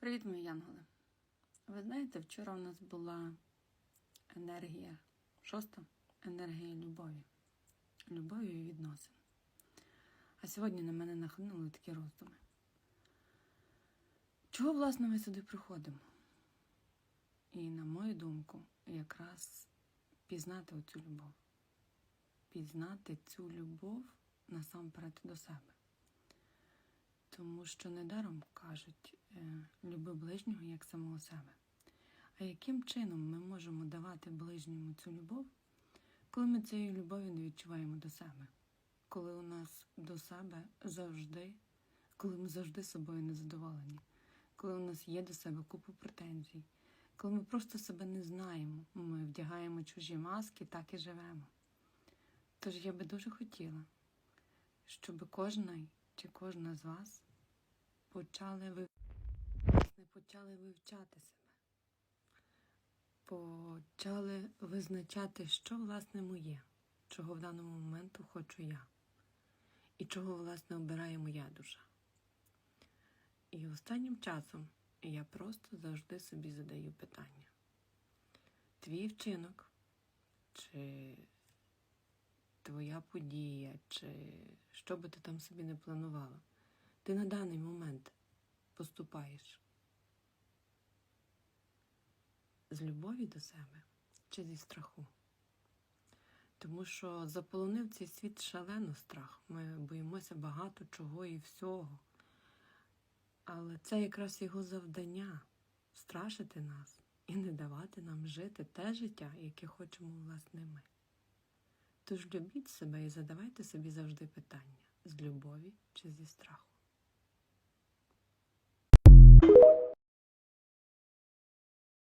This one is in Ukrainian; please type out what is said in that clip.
Привіт, мої янголи. Ви знаєте, вчора у нас була енергія шоста енергія любові, любові і відносин. А сьогодні на мене нахлинули такі роздуми. Чого, власне, ми сюди приходимо? І, на мою думку, якраз пізнати оцю любов. Пізнати цю любов насамперед до себе. Тому що недаром кажуть, е, люби ближнього як самого себе. А яким чином ми можемо давати ближньому цю любов, коли ми цієї любові не відчуваємо до себе? Коли у нас до себе завжди, коли ми завжди собою незадоволені, коли у нас є до себе купа претензій, коли ми просто себе не знаємо, ми вдягаємо чужі маски, так і живемо. Тож я би дуже хотіла, щоб кожна чи кожна з вас почали ви власне, почали вивчати себе, почали визначати, що власне моє, чого в даному моменту хочу я, і чого власне обирає моя душа. І останнім часом я просто завжди собі задаю питання: твій вчинок, чи твоя подія, чи що би ти там собі не планувала, ти на даний момент поступаєш з любові до себе чи зі страху. Тому що заполонив цей світ шалено страх. Ми боїмося багато чого і всього. Але це якраз його завдання страшити нас і не давати нам жити те життя, яке хочемо власне ми. Тож любіть себе і задавайте собі завжди питання з любові чи зі страху.